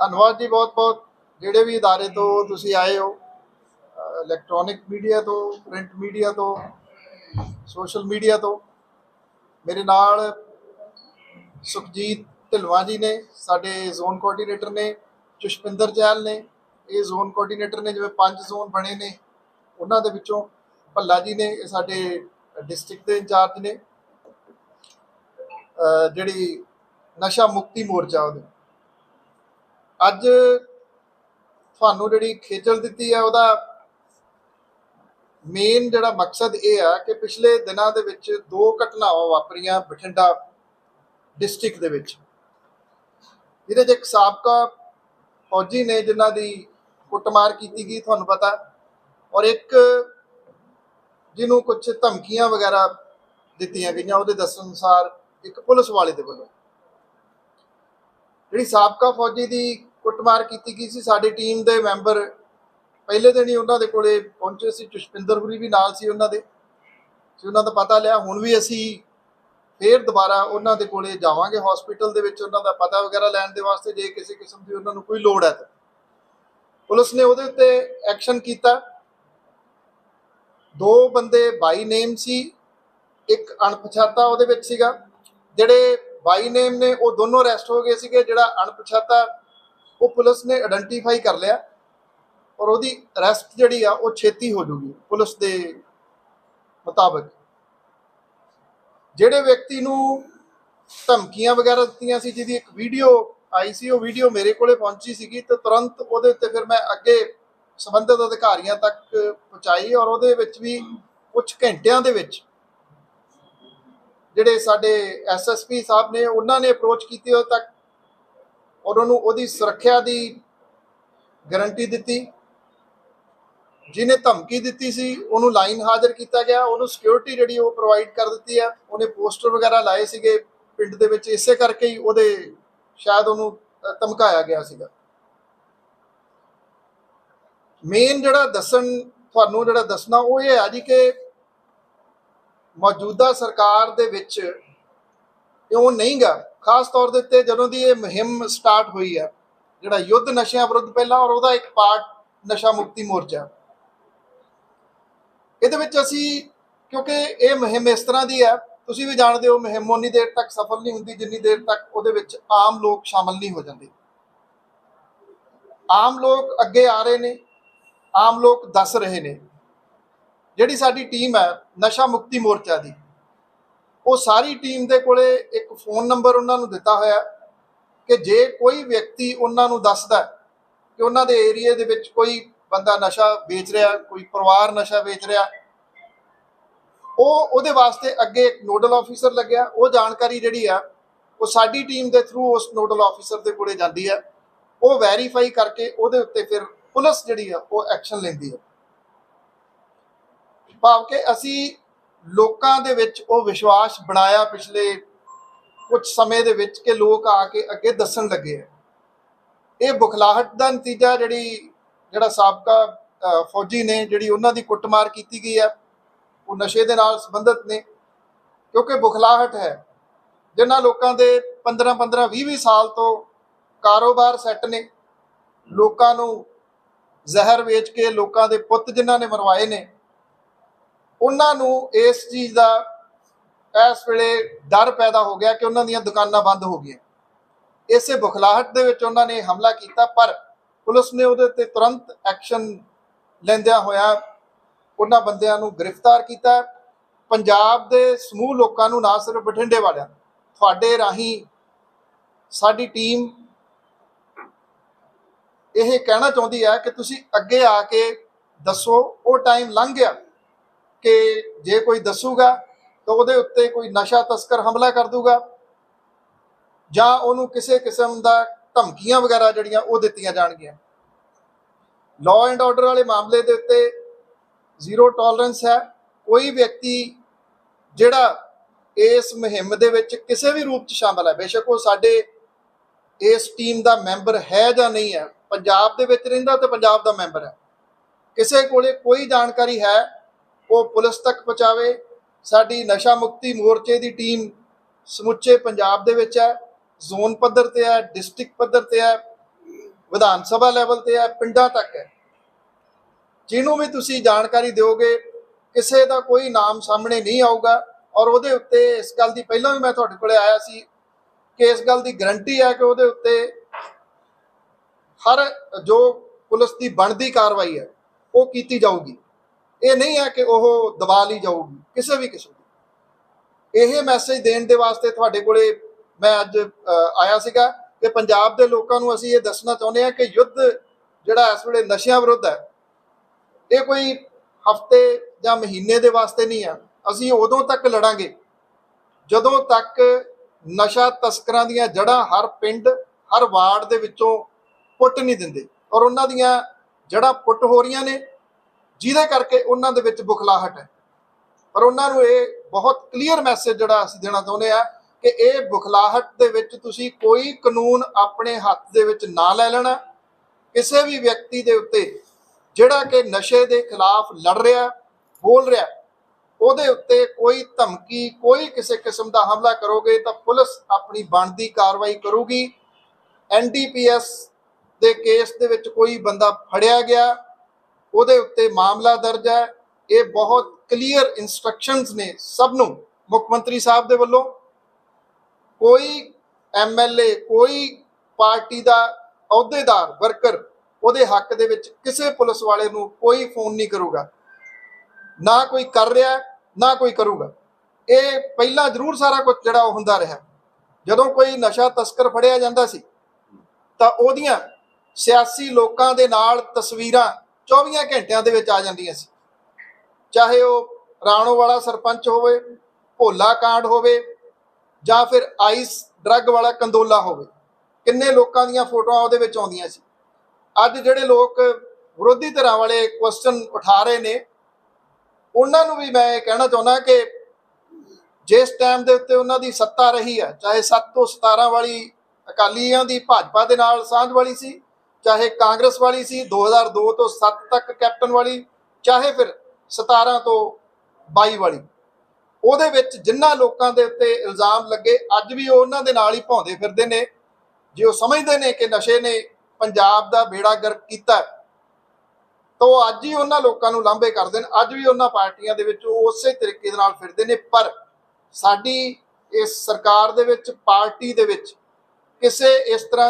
ਧੰਨਵਾਦ ਜੀ ਬਹੁਤ ਬਹੁਤ ਜਿਹੜੇ ਵੀ ادارے ਤੋਂ ਤੁਸੀਂ ਆਏ ਹੋ ਇਲੈਕਟ੍ਰੋਨਿਕ ਮੀਡੀਆ ਤੋਂ ਪ੍ਰਿੰਟ ਮੀਡੀਆ ਤੋਂ ਸੋਸ਼ਲ ਮੀਡੀਆ ਤੋਂ ਮੇਰੇ ਨਾਲ ਸੁਖਜੀਤ ਢਿਲਵਾਂ ਜੀ ਨੇ ਸਾਡੇ ਜ਼ੋਨ ਕੋਆਰਡੀਨੇਟਰ ਨੇ ਜਸ਼ਪਿੰਦਰ ਚਹਿਲ ਨੇ ਇਹ ਜ਼ੋਨ ਕੋਆਰਡੀਨੇਟਰ ਨੇ ਜਿਵੇਂ ਪੰਜ ਜ਼ੋਨ ਬਣੇ ਨੇ ਉਹਨਾਂ ਦੇ ਵਿੱਚੋਂ ਭੱਲਾ ਜੀ ਨੇ ਇਹ ਸਾਡੇ ਡਿਸਟ੍ਰਿਕਟ ਦੇ ਇੰਚਾਰਜ ਨੇ ਅਹ ਜਿਹੜੀ ਨਸ਼ਾ ਮੁਕਤੀ ਮੋਰਚਾ ਉਹਦੇ ਅੱਜ ਤੁਹਾਨੂੰ ਜਿਹੜੀ ਖੇਚਲ ਦਿੱਤੀ ਹੈ ਉਹਦਾ ਮੇਨ ਜਿਹੜਾ ਮਕਸਦ ਇਹ ਆ ਕਿ ਪਿਛਲੇ ਦਿਨਾਂ ਦੇ ਵਿੱਚ ਦੋ ਘਟਨਾਵਾਂ ਵਾਪਰੀਆਂ ਬਠਿੰਡਾ ਡਿਸਟ੍ਰਿਕਟ ਦੇ ਵਿੱਚ। ਜਿਹਦੇ 'ਚ ਇੱਕ ਸਾਬਕਾ ਫੌਜੀ ਨੇ ਜਿਨ੍ਹਾਂ ਦੀ ਕੁੱਟਮਾਰ ਕੀਤੀ ਗਈ, ਤੁਹਾਨੂੰ ਪਤਾ, ਔਰ ਇੱਕ ਜਿਹਨੂੰ ਕੁਝ ਧਮਕੀਆਂ ਵਗੈਰਾ ਦਿੱਤੀਆਂ ਗਈਆਂ, ਉਹਦੇ ਦੱਸਣ ਅਨੁਸਾਰ ਇੱਕ ਪੁਲਿਸ ਵਾਲੇ ਦੇ ਵੱਲੋਂ। ਜਿਹੜੀ ਸਾਬਕਾ ਫੌਜੀ ਦੀ ਕੁੱਟਮਾਰ ਕੀਤੀ ਗਈ ਸੀ। ਸਾਡੀ ਟੀਮ ਦੇ ਮੈਂਬਰ ਪਹਿਲੇ ਦਿਨ ਹੀ ਉਹਨਾਂ ਦੇ ਕੋਲੇ ਪਹੁੰਚੇ ਸੀ। ਜਸਪਿੰਦਰ ਹੁਰੀ ਵੀ ਨਾਲ ਸੀ ਉਹਨਾਂ ਦੇ। ਸੀ ਉਹਨਾਂ ਦਾ ਪਤਾ ਲਿਆ। ਹੁਣ ਵੀ ਅਸੀਂ ਫੇਰ ਦੁਬਾਰਾ ਉਹਨਾਂ ਦੇ ਕੋਲੇ ਜਾਵਾਂਗੇ। ਹਸਪੀਟਲ ਦੇ ਵਿੱਚ ਉਹਨਾਂ ਦਾ ਪਤਾ ਵਗੈਰਾ ਲੈਣ ਦੇ ਵਾਸਤੇ ਜੇ ਕਿਸੇ ਕਿਸਮ ਦੀ ਉਹਨਾਂ ਨੂੰ ਕੋਈ ਲੋੜ ਹੈ ਤਾਂ। ਪੁਲਿਸ ਨੇ ਉਹਦੇ ਉੱਤੇ ਐਕਸ਼ਨ ਕੀਤਾ। ਦੋ ਬੰਦੇ ਬਾਈ ਨੇਮ ਸੀ। ਇੱਕ ਅਣਪਛਾਤਾ ਉਹਦੇ ਵਿੱਚ ਸੀਗਾ। ਜਿਹੜੇ ਬਾਈ ਨੇਮ ਨੇ ਉਹ ਦੋਨੋਂ ਅਰੈਸਟ ਹੋ ਗਏ ਸੀਗੇ। ਜਿਹੜਾ ਅਣਪਛਾਤਾ ਉਹ ਪੁਲਿਸ ਨੇ ਆਇਡੈਂਟੀਫਾਈ ਕਰ ਲਿਆ ਔਰ ਉਹਦੀ ਅਰੈਸਟ ਜਿਹੜੀ ਆ, ਉਹ ਛੇਤੀ ਹੋ ਜੂਗੀ ਪੁਲਿਸ ਦੇ ਮੁਤਾਬਕ। ਜਿਹੜੇ ਵਿਅਕਤੀ ਨੂੰ ਧਮਕੀਆਂ ਵਗੈਰਾ ਦਿੱਤੀਆਂ ਸੀ, ਜਿਹਦੀ ਇੱਕ ਵੀਡੀਓ ਆਈ ਸੀ, ਉਹ ਵੀਡੀਓ ਮੇਰੇ ਕੋਲੇ ਪਹੁੰਚੀ ਸੀਗੀ ਤੇ ਤੁਰੰਤ ਉਹਦੇ ਉੱਤੇ ਫਿਰ ਮੈਂ ਅੱਗੇ ਸਬੰਧਤ ਅਧਿਕਾਰੀਆਂ ਤੱਕ ਪਹੁੰਚਾਈ ਔਰ ਉਹਦੇ ਵਿੱਚ ਵੀ ਕੁਝ ਘੰਟਿਆਂ ਦੇ ਵਿੱਚ ਜਿਹੜੇ ਸਾਡੇ ਐਸਐਸਪੀ ਸਾਹਿਬ ਨੇ, ਉਹਨਾਂ ਨੇ ਅਪਰੋਚ ਕੀਤੀ, ਉਹ ਤੱਕ ਔਰ ਉਹਨੂੰ ਉਹਦੀ ਸੁਰੱਖਿਆ ਦੀ ਗਾਰੰਟੀ ਦਿੱਤੀ। ਜਿਹਨੇ ਧਮਕੀ ਦਿੱਤੀ ਸੀ, ਉਹਨੂੰ ਲਾਈਨ ਹਾਜ਼ਰ ਕੀਤਾ ਗਿਆ। ਉਹਨੂੰ ਸਿਕਿਉਰਿਟੀ ਜਿਹੜੀ ਉਹ ਪ੍ਰੋਵਾਈਡ ਕਰ ਦਿੱਤੀ ਆ। ਉਹਨੇ ਪੋਸਟਰ ਵਗੈਰਾ ਲਾਏ ਸੀਗੇ ਪਿੰਡ ਦੇ ਵਿੱਚ। ਇਸੇ ਕਰਕੇ ਹੀ ਉਹਦੇ ਸ਼ਾਇਦ ਉਹਨੂੰ ਧਮਕਾਇਆ ਗਿਆ ਸੀਗਾ। ਮੇਨ ਜਿਹੜਾ ਦੱਸਣ, ਤੁਹਾਨੂੰ ਜਿਹੜਾ ਦੱਸਣਾ, ਉਹ ਇਹ ਆ ਜੀ ਕਿ ਮੌਜੂਦਾ ਸਰਕਾਰ ਦੇ ਵਿੱਚ ਇਉਂ ਨਹੀਂਗਾ। ਖਾਸ ਤੌਰ ਦੇ ਉੱਤੇ ਜਦੋਂ ਦੀ ਇਹ ਮੁਹਿੰਮ ਸਟਾਰਟ ਹੋਈ ਹੈ, ਜਿਹੜਾ ਯੁੱਧ ਨਸ਼ਿਆਂ ਵਿਰੁੱਧ ਪਹਿਲਾਂ ਔਰ ਉਹਦਾ ਇੱਕ ਪਾਰਟ ਨਸ਼ਾ ਮੁਕਤੀ ਮੋਰਚਾ। ਇਹਦੇ ਵਿੱਚ ਅਸੀਂ, ਕਿਉਂਕਿ ਇਹ ਮੁਹਿੰਮ ਇਸ ਤਰ੍ਹਾਂ ਦੀ ਹੈ, ਤੁਸੀਂ ਵੀ ਜਾਣਦੇ ਹੋ ਮੁਹਿੰਮ ਉਨੀ ਦੇਰ ਤੱਕ ਸਫਲ ਨਹੀਂ ਹੁੰਦੀ ਜਿੰਨੀ ਦੇਰ ਤੱਕ ਉਹਦੇ ਵਿੱਚ ਆਮ ਲੋਕ ਸ਼ਾਮਲ ਨਹੀਂ ਹੋ ਜਾਂਦੇ। ਆਮ ਲੋਕ ਅੱਗੇ ਆ ਰਹੇ ਨੇ, ਆਮ ਲੋਕ ਦੱਸ ਰਹੇ ਨੇ। ਜਿਹੜੀ ਸਾਡੀ ਟੀਮ ਹੈ, ਨਸ਼ਾ ਮੁਕਤੀ ਮੋਰਚਾ ਦੀ ਉਹ ਸਾਰੀ ਟੀਮ ਦੇ ਕੋਲੇ ਇੱਕ ਫੋਨ ਨੰਬਰ ਉਹਨਾਂ ਨੂੰ ਦਿੱਤਾ ਹੋਇਆ ਕਿ ਜੇ ਕੋਈ ਵਿਅਕਤੀ ਉਹਨਾਂ ਨੂੰ ਦੱਸਦਾ ਕਿ ਉਹਨਾਂ ਦੇ ਏਰੀਆ ਦੇ ਵਿੱਚ ਕੋਈ ਬੰਦਾ ਨਸ਼ਾ ਵੇਚ ਰਿਹਾ ਕੋਈ ਪਰਿਵਾਰ ਨਸ਼ਾ ਵੇਚ ਰਿਹਾ ਉਹ ਉਹਦੇ ਵਾਸਤੇ ਅੱਗੇ ਇੱਕ ਨੋਡਲ ਆਫੀਸਰ ਲੱਗਿਆ, ਉਹ ਜਾਣਕਾਰੀ ਜਿਹੜੀ ਆ, ਉਹ ਸਾਡੀ ਟੀਮ ਦੇ ਥਰੂ ਉਸ ਨੋਡਲ ਆਫੀਸਰ ਦੇ ਕੋਲੇ ਜਾਂਦੀ ਹੈ। ਉਹ ਵੈਰੀਫਾਈ ਕਰਕੇ ਉਹਦੇ ਉੱਤੇ ਫਿਰ ਪੁਲਿਸ ਜਿਹੜੀ ਆ, ਉਹ ਐਕਸ਼ਨ ਲੈਂਦੀ ਹੈ। ਭਾਵ ਕਿ ਅਸੀਂ ਲੋਕਾਂ ਦੇ ਵਿੱਚ ਉਹ ਵਿਸ਼ਵਾਸ ਬਣਾਇਆ ਪਿਛਲੇ ਕੁਝ ਸਮੇਂ ਦੇ ਵਿੱਚ ਕਿ ਲੋਕ ਆ ਕੇ ਅੱਗੇ ਦੱਸਣ ਲੱਗੇ ਆ। ਇਹ ਬੁਖਲਾਹਟ ਦਾ ਨਤੀਜਾ ਜਿਹੜੀ, ਜਿਹੜਾ ਸਾਬਕਾ ਫੌਜੀ ਨੇ ਜਿਹੜੀ ਉਹਨਾਂ ਦੀ ਕੁੱਟਮਾਰ ਕੀਤੀ ਗਈ ਹੈ ਉਹ ਨਸ਼ੇ ਦੇ ਨਾਲ ਸੰਬੰਧਿਤ ਨੇ। ਕਿਉਂਕਿ ਬੁਖਲਾਹਟ ਹੈ, ਜਿਨ੍ਹਾਂ ਲੋਕਾਂ ਦੇ 15 15 20 20 ਸਾਲ ਤੋਂ ਕਾਰੋਬਾਰ ਸੈੱਟ ਨੇ, ਲੋਕਾਂ ਨੂੰ ਜ਼ਹਿਰ ਵੇਚ ਕੇ ਲੋਕਾਂ ਦੇ ਪੁੱਤ ਜਿਨ੍ਹਾਂ ਨੇ ਮਰਵਾਏ ਨੇ ਉਹਨਾਂ ਨੂੰ ਇਸ ਚੀਜ਼ ਦਾ ਇਸ ਵੇਲੇ ਡਰ ਪੈਦਾ ਹੋ ਗਿਆ ਕਿ ਉਹਨਾਂ ਦੀਆਂ ਦੁਕਾਨਾਂ ਬੰਦ ਹੋ ਗਈਆਂ। ਇਸੇ ਬੁਖਲਾਹਟ ਦੇ ਵਿੱਚ ਉਹਨਾਂ ਨੇ ਹਮਲਾ ਕੀਤਾ, ਪਰ ਪੁਲਿਸ ਨੇ ਉਹਦੇ ਤੇ ਤੁਰੰਤ ਐਕਸ਼ਨ ਲੈਂਦਿਆਂ ਹੋਇਆ ਉਹਨਾਂ ਬੰਦਿਆਂ ਨੂੰ ਗ੍ਰਿਫਤਾਰ ਕੀਤਾ। ਪੰਜਾਬ ਦੇ ਸਮੂਹ ਲੋਕਾਂ ਨੂੰ, ਨਾ ਸਿਰਫ ਬਠਿੰਡੇ ਵਾਲਿਆਂ ਤੁਹਾਡੇ ਰਾਹੀਂ ਸਾਡੀ ਟੀਮ ਇਹ ਕਹਿਣਾ ਚਾਹੁੰਦੀ ਹੈ ਕਿ ਤੁਸੀਂ ਅੱਗੇ ਆ ਕੇ ਦੱਸੋ, ਉਹ ਟਾਈਮ ਲੰਘ ਗਿਆ। ਕਿ ਜੇ ਕੋਈ ਦੱਸੂਗਾ ਤਾਂ ਉਹਦੇ ਉੱਤੇ ਕੋਈ ਨਸ਼ਾ ਤਸਕਰ ਹਮਲਾ ਕਰ ਦੂਗਾ ਜਾਂ ਉਹਨੂੰ ਕਿਸੇ ਕਿਸਮ ਦਾ ਧਮਕੀਆਂ ਵਗੈਰਾ ਜਿਹੜੀਆਂ ਉਹ ਦਿੱਤੀਆਂ ਜਾਣਗੀਆਂ। ਲਾਅ ਐਂਡ ਆਰਡਰ ਵਾਲੇ ਮਾਮਲੇ ਦੇ ਉੱਤੇ ਜ਼ੀਰੋ ਟੋਲਰੈਂਸ ਹੈ। ਕੋਈ ਵਿਅਕਤੀ ਜਿਹੜਾ ਇਸ ਮੁਹਿੰਮ ਦੇ ਵਿੱਚ ਕਿਸੇ ਵੀ ਰੂਪ 'ਚ ਸ਼ਾਮਲ ਹੈ, ਬੇਸ਼ੱਕ ਉਹ ਸਾਡੇ ਇਸ ਟੀਮ ਦਾ ਮੈਂਬਰ ਹੈ ਜਾਂ ਨਹੀਂ ਹੈ। ਪੰਜਾਬ ਦੇ ਵਿੱਚ ਰਹਿੰਦਾ ਤੇ ਪੰਜਾਬ ਦਾ ਮੈਂਬਰ ਹੈ। ਕਿਸੇ ਕੋਲੇ ਕੋਈ ਜਾਣਕਾਰੀ ਹੈ ਉਹ ਪੁਲਿਸ ਤੱਕ ਪਹੁੰਚਾਵੇ। ਸਾਡੀ ਨਸ਼ਾ ਮੁਕਤੀ ਮੋਰਚੇ ਦੀ ਟੀਮ ਸਮੁੱਚੇ ਪੰਜਾਬ ਦੇ ਵਿੱਚ ਹੈ, ਜ਼ੋਨ ਪੱਧਰ ਤੇ ਹੈ, ਡਿਸਟ੍ਰਿਕਟ ਪੱਧਰ ਤੇ ਹੈ, ਵਿਧਾਨ ਸਭਾ ਲੈਵਲ ਤੇ ਹੈ, ਪਿੰਡਾਂ ਤੱਕ ਹੈ। ਜਿਹਨੂੰ ਵੀ ਤੁਸੀਂ ਜਾਣਕਾਰੀ ਦਿਓਗੇ, ਕਿਸੇ ਦਾ ਕੋਈ ਨਾਮ ਸਾਹਮਣੇ ਨਹੀਂ ਆਊਗਾ ਔਰ ਉਹਦੇ ਉੱਤੇ ਇਸ ਗੱਲ ਦੀ ਪਹਿਲਾਂ ਵੀ ਮੈਂ ਤੁਹਾਡੇ ਕੋਲੇ ਆਇਆ ਸੀ ਕਿ ਇਸ ਗੱਲ ਦੀ ਗਰੰਟੀ ਹੈ ਕਿ ਉਹਦੇ ਉੱਤੇ ਹਰ ਜੋ ਪੁਲਿਸ ਦੀ ਬਣਦੀ ਕਾਰਵਾਈ ਹੈ, ਉਹ ਕੀਤੀ ਜਾਊਗੀ। ਇਹ ਨਹੀਂ ਹੈ ਕਿ ਉਹ ਦਬਾ ਲਈ ਜਾਊਗੀ, ਕਿਸੇ ਵੀ ਕਿਸਮ ਦੀ। ਇਹ ਮੈਸੇਜ ਦੇਣ ਦੇ ਵਾਸਤੇ ਤੁਹਾਡੇ ਕੋਲੇ ਮੈਂ ਅੱਜ ਆਇਆ ਸੀਗਾ ਕਿ ਪੰਜਾਬ ਦੇ ਲੋਕਾਂ ਨੂੰ ਅਸੀਂ ਇਹ ਦੱਸਣਾ ਚਾਹੁੰਦੇ ਹਾਂ ਕਿ ਯੁੱਧ ਜਿਹੜਾ ਇਸ ਵੇਲੇ ਨਸ਼ਿਆਂ ਵਿਰੁੱਧ ਹੈ, ਇਹ ਕੋਈ ਹਫ਼ਤੇ ਜਾਂ ਮਹੀਨੇ ਦੇ ਵਾਸਤੇ ਨਹੀਂ ਹੈ। ਅਸੀਂ ਉਦੋਂ ਤੱਕ ਲੜਾਂਗੇ, ਜਦੋਂ ਤੱਕ ਨਸ਼ਾ ਤਸਕਰਾਂ ਦੀਆਂ ਜੜ੍ਹਾਂ ਹਰ ਪਿੰਡ, ਹਰ ਵਾਰਡ ਦੇ ਵਿੱਚੋਂ ਪੁੱਟ ਨਹੀਂ ਦਿੰਦੇ। ਔਰ ਉਹਨਾਂ ਦੀਆਂ ਜੜ੍ਹਾਂ ਪੁੱਟ ਹੋ ਰਹੀਆਂ ਨੇ ਜਿਹਦੇ ਕਰਕੇ ਉਹਨਾਂ ਦੇ ਵਿੱਚ ਬੁਖਲਾਹਟ ਹੈ। ਪਰ ਉਹਨਾਂ ਨੂੰ ਇਹ ਬਹੁਤ ਕਲੀਅਰ ਮੈਸੇਜ ਜਿਹੜਾ ਅਸੀਂ ਦੇਣਾ ਚਾਹੁੰਦੇ ਆ ਕਿ ਇਹ ਬੁਖਲਾਹਟ ਦੇ ਵਿੱਚ ਤੁਸੀਂ ਕੋਈ ਕਾਨੂੰਨ ਆਪਣੇ ਹੱਥ ਦੇ ਵਿੱਚ ਨਾ ਲੈ ਲੈਣਾ। ਕਿਸੇ ਵੀ ਵਿਅਕਤੀ ਦੇ ਉੱਤੇ ਜਿਹੜਾ ਕਿ ਨਸ਼ੇ ਦੇ ਖਿਲਾਫ ਲੜ ਰਿਹਾ, ਬੋਲ ਰਿਹਾ, ਉਹਦੇ ਉੱਤੇ ਕੋਈ ਧਮਕੀ, ਕੋਈ ਕਿਸੇ ਕਿਸਮ ਦਾ ਹਮਲਾ ਕਰੋਗੇ ਤਾਂ ਪੁਲਿਸ ਆਪਣੀ ਬਣਦੀ ਕਾਰਵਾਈ ਕਰੂਗੀ। ਐਨਡੀਪੀਐਸ ਦੇ ਕੇਸ ਦੇ ਵਿੱਚ ਕੋਈ ਬੰਦਾ ਫੜਿਆ ਗਿਆ ਉਹਦੇ ਉੱਤੇ ਮਾਮਲਾ ਦਰਜ ਹੈ। ਇਹ ਬਹੁਤ ਕਲੀਅਰ ਇਨਸਟਰਕਸ਼ਨਸ ਨੇ ਸਭ ਨੂੰ, ਮੁੱਖ ਮੰਤਰੀ ਸਾਹਿਬ ਦੇ ਵੱਲੋਂ। ਕੋਈ ਐਮਐਲਏ ਕੋਈ ਪਾਰਟੀ ਦਾ ਅਹੁਦੇਦਾਰ, ਵਰਕਰ, ਉਹਦੇ ਹੱਕ ਦੇ ਵਿੱਚ ਕਿਸੇ ਪੁਲਿਸ ਵਾਲੇ ਨੂੰ ਕੋਈ ਫੋਨ ਨਹੀਂ ਕਰੂਗਾ। ਨਾ ਕੋਈ ਕਰ ਰਿਹਾ, ਨਾ ਕੋਈ ਕਰੂਗਾ। ਇਹ ਪਹਿਲਾਂ ਜ਼ਰੂਰ ਸਾਰਾ ਕੁਝ ਜਿਹੜਾ ਉਹ ਹੁੰਦਾ ਰਿਹਾ। ਜਦੋਂ ਕੋਈ ਨਸ਼ਾ ਤਸਕਰ ਫੜਿਆ ਜਾਂਦਾ ਸੀ, ਤਾਂ ਉਹਦੀਆਂ ਸਿਆਸੀ ਲੋਕਾਂ ਦੇ ਨਾਲ ਤਸਵੀਰਾਂ 24 ਘੰਟਿਆਂ ਦੇ ਵਿੱਚ ਆ ਜਾਂਦੀਆਂ ਸੀ। ਚਾਹੇ ਉਹ ਰਾਣੋ ਵਾਲਾ ਸਰਪੰਚ ਹੋਵੇ, ਭੋਲਾ ਕਾਂਡ ਹੋਵੇ ਜਾਂ ਫਿਰ ਆਈਸ ਡਰੱਗ ਵਾਲਾ ਕੰਦੋਲਾ ਹੋਵੇ, ਕਿੰਨੇ ਲੋਕਾਂ ਦੀਆਂ ਫੋਟੋਆਂ ਉਹਦੇ ਵਿੱਚ ਆਉਂਦੀਆਂ ਸੀ। ਅੱਜ ਜਿਹੜੇ ਲੋਕ ਵਿਰੋਧੀ ਧਿਰਾਂ ਵਾਲੇ ਕੁਐਸਚਨ ਉਠਾ ਰਹੇ ਨੇ, ਉਹਨਾਂ ਨੂੰ ਵੀ ਮੈਂ ਇਹ ਕਹਿਣਾ ਚਾਹੁੰਦਾ ਕਿ ਜਿਸ ਟਾਈਮ ਦੇ ਉੱਤੇ ਉਹਨਾਂ ਦੀ ਸੱਤਾ ਰਹੀ ਹੈ ਚਾਹੇ 7 ਤੋਂ 17 ਵਾਲੀ ਅਕਾਲੀਆਂ ਦੀ ਭਾਜਪਾ ਦੇ ਨਾਲ ਸਾਂਝ ਵਾਲੀ ਸੀ ਚਾਹੇ ਕਾਂਗਰਸ ਵਾਲੀ ਸੀ 2002 ਤੋਂ 7 ਤੱਕ ਕੈਪਟਨ ਵਾਲੀ, ਚਾਹੇ ਫਿਰ 17 ਤੋਂ 22 ਵਾਲੀ। ਉਹਦੇ ਵਿੱਚ ਜਿੰਨਾ ਲੋਕਾਂ ਦੇ ਉੱਤੇ ਇਲਜ਼ਾਮ ਲੱਗੇ, ਅੱਜ ਵੀ ਉਹ ਉਹਨਾਂ ਦੇ ਨਾਲ ਹੀ ਭੌਂਦੇ ਫਿਰਦੇ ਨੇ। ਜੇ ਉਹ ਸਮਝਦੇ ਨੇ ਕਿ ਨਸ਼ੇ ਨੇ ਪੰਜਾਬ ਦਾ ਬੇੜਾ ਗਰਕ ਕੀਤਾ ਤਾਂ ਉਹ ਅੱਜ ਹੀ ਉਹਨਾਂ ਲੋਕਾਂ ਨੂੰ ਲਾਂਭੇ ਕਰਦੇ ਨੇ ਅੱਜ ਵੀ ਉਹਨਾਂ ਪਾਰਟੀਆਂ ਦੇ ਵਿੱਚ ਉਹ ਉਸੇ ਤਰੀਕੇ ਦੇ ਨਾਲ ਫਿਰਦੇ ਨੇ, ਪਰ ਸਾਡੀ ਇਸ ਸਰਕਾਰ ਦੇ ਵਿੱਚ, ਪਾਰਟੀ ਦੇ ਵਿੱਚ ਕਿਸੇ ਇਸ ਤਰ੍ਹਾਂ ਦੀ